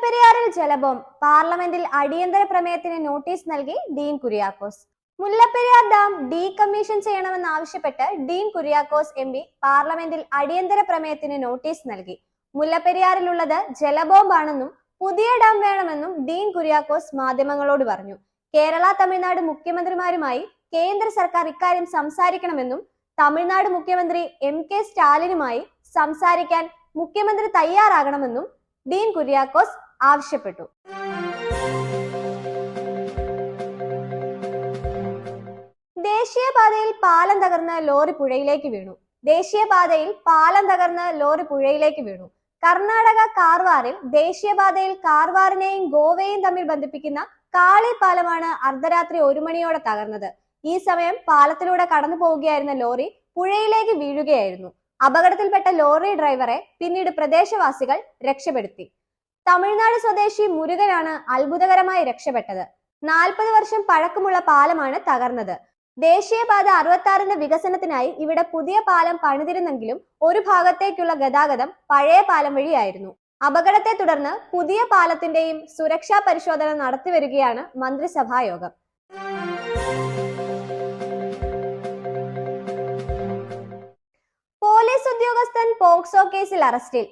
മുല്ലപ്പെരിയാറിൽ ജലബോം പാർലമെന്റിൽ അടിയന്തര പ്രമേയത്തിന് നോട്ടീസ് നൽകി ഡീൻ കുര്യാക്കോസ്. മുല്ലപ്പെരിയാർ ഡാം ഡീകമ്മീഷൻ ചെയ്യണമെന്നാവശ്യപ്പെട്ട് ഡീൻ കുര്യാക്കോസ് എം പി പാർലമെന്റിൽ അടിയന്തര പ്രമേയത്തിന് നോട്ടീസ് നൽകി. മുല്ലപ്പെരിയാറിലുള്ളത് ജലബോംബാണെന്നും പുതിയ ഡാം വേണമെന്നും ഡീൻ കുര്യാക്കോസ് മാധ്യമങ്ങളോട് പറഞ്ഞു. കേരള തമിഴ്നാട് മുഖ്യമന്ത്രിമാരുമായി കേന്ദ്ര സർക്കാർ ഇക്കാര്യം സംസാരിക്കണമെന്നും തമിഴ്നാട് മുഖ്യമന്ത്രി എം കെ സ്റ്റാലിനുമായി സംസാരിക്കാൻ മുഖ്യമന്ത്രി തയ്യാറാകണമെന്നും ഡീൻ കുര്യാക്കോസ് ആവശ്യപ്പെട്ടു. ദേശീയപാതയിൽ പാലം തകർന്ന് ലോറി പുഴയിലേക്ക് വീണു. ദേശീയപാതയിൽ പാലം തകർന്ന് ലോറി പുഴയിലേക്ക് വീണു. കർണാടക കാർവാറിൽ ദേശീയപാതയിൽ കാർവാറിനെയും ഗോവയെയും തമ്മിൽ ബന്ധിപ്പിക്കുന്ന കാളി പാലമാണ് അർദ്ധരാത്രി ഒരു മണിയോടെ തകർന്നത്. ഈ സമയം പാലത്തിലൂടെ കടന്നു പോവുകയായിരുന്ന ലോറി പുഴയിലേക്ക് വീഴുകയായിരുന്നു. അപകടത്തിൽപ്പെട്ട ലോറി ഡ്രൈവറെ പിന്നീട് പ്രദേശവാസികൾ രക്ഷപ്പെടുത്തി. തമിഴ്നാട് സ്വദേശി മുരുകനാണ് അത്ഭുതകരമായി രക്ഷപ്പെട്ടത്. നാൽപ്പത് വർഷം പഴക്കമുള്ള പാലമാണ് തകർന്നത്. ദേശീയപാത അറുപത്തി വികസനത്തിനായി ഇവിടെ പുതിയ പാലം പണിതിരുന്നെങ്കിലും ഒരു ഭാഗത്തേക്കുള്ള ഗതാഗതം പഴയ പാലം വഴിയായിരുന്നു. അപകടത്തെ തുടർന്ന് പുതിയ പാലത്തിന്റെയും സുരക്ഷാ പരിശോധന നടത്തിവരികയാണ് മന്ത്രിസഭാ പോലീസ് ഉദ്യോഗസ്ഥൻ പോക്സോ കേസിൽ അറസ്റ്റിൽ.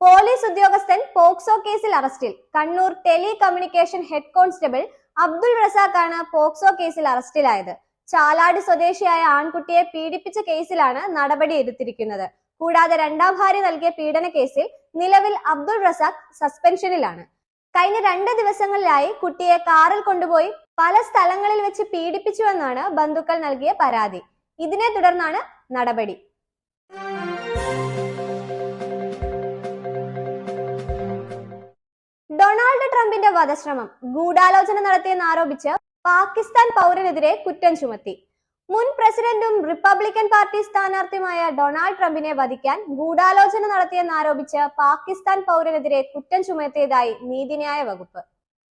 പോലീസ് ഉദ്യോഗസ്ഥൻ പോക്സോ കേസിൽ അറസ്റ്റിൽ. Kannur telecommunication head constable Abdul റസാഖാണ് POCSO കേസിൽ അറസ്റ്റിലായത്. ചാലാട് സ്വദേശിയായ ആൺകുട്ടിയെ പീഡിപ്പിച്ച കേസിലാണ് നടപടി എടുത്തിരിക്കുന്നത്. കൂടാതെ രണ്ടാം ഭാര്യ നൽകിയ പീഡന കേസിൽ നിലവിൽ അബ്ദുൾ റസാഖ് സസ്പെൻഷനിലാണ്. കഴിഞ്ഞ രണ്ട് ദിവസങ്ങളിലായി കുട്ടിയെ കാറിൽ കൊണ്ടുപോയി പല സ്ഥലങ്ങളിൽ വെച്ച് പീഡിപ്പിച്ചുവെന്നാണ് ബന്ധുക്കൾ നൽകിയ പരാതി. ഇതിനെ തുടർന്നാണ് നടപടി. ട്രംപിന്റെ വധശ്രമം ഗൂഢാലോചന നടത്തിയെന്ന് ആരോപിച്ച് പാകിസ്ഥാൻ പൗരനെതിരെ കുറ്റം ചുമത്തി. മുൻ പ്രസിഡന്റും റിപ്പബ്ലിക്കൻ പാർട്ടി സ്ഥാനാർത്ഥിയുമായ ഡൊണാൾഡ് ട്രംപിനെ വധിക്കാൻ ഗൂഢാലോചന നടത്തിയെന്ന് ആരോപിച്ച് പാകിസ്ഥാൻ പൗരനെതിരെ കുറ്റം ചുമത്തിയതായി നീതിന്യായ വകുപ്പ്.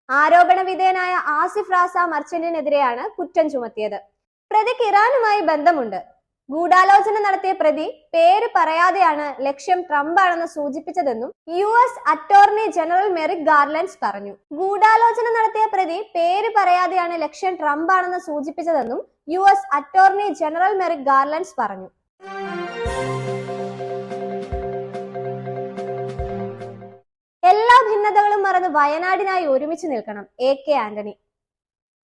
ആരോപണ വിധേയനായ ആസിഫ് റാസ മർച്ചന്റിനെതിരെയാണ് കുറ്റം ചുമത്തിയത്. പ്രതിക്ക് ഇറാനുമായി ബന്ധമുണ്ട്. ഗൂഢാലോചന നടത്തിയ പ്രതി പേര് പറയാതെയാണ് ലക്ഷ്യം ട്രംപ് ആണെന്ന് സൂചിപ്പിച്ചതെന്നും U S attorney general Merrick Garland പറഞ്ഞു. ഗൂഢാലോചന നടത്തിയ പ്രതി പേര് പറയാതെയാണ് ലക്ഷ്യം ട്രംപ് ആണെന്ന് സൂചിപ്പിച്ചതെന്നും U S attorney general Merrick Garland പറഞ്ഞു. എല്ലാ ഭിന്നതകളും മറന്ന് വയനാടിനായി ഒരുമിച്ച് നിൽക്കണം. A K Antony.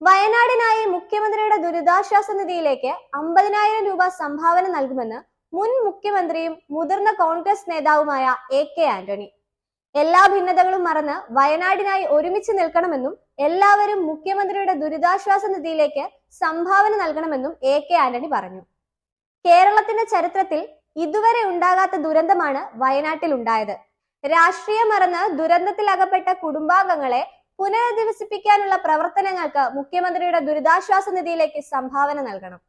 വയനാടിനായി മുഖ്യമന്ത്രിയുടെ ദുരിതാശ്വാസ നിധിയിലേക്ക് അമ്പതിനായിരം രൂപ സംഭാവന നൽകുമെന്ന് മുൻ മുഖ്യമന്ത്രിയും മുതിർന്ന കോൺഗ്രസ് നേതാവുമായ എ കെ ആന്റണി. എല്ലാ ഭിന്നതകളും മറന്ന് വയനാടിനായി ഒരുമിച്ച് നിൽക്കണമെന്നും എല്ലാവരും മുഖ്യമന്ത്രിയുടെ ദുരിതാശ്വാസ നിധിയിലേക്ക് സംഭാവന നൽകണമെന്നും എ കെ ആന്റണി പറഞ്ഞു. കേരളത്തിന്റെ ചരിത്രത്തിൽ ഇതുവരെ ഉണ്ടാകാത്ത ദുരന്തമാണ് വയനാട്ടിൽ ഉണ്ടായത്. രാഷ്ട്രീയം മറന്ന് ദുരന്തത്തിലകപ്പെട്ട കുടുംബാംഗങ്ങളെ പുനരധിവസിപ്പിക്കാനുള്ള പ്രവർത്തനങ്ങൾക്ക് മുഖ്യമന്ത്രിയുടെ ദുരിതാശ്വാസ നിധിയിലേക്ക് സംഭാവന നൽകണം.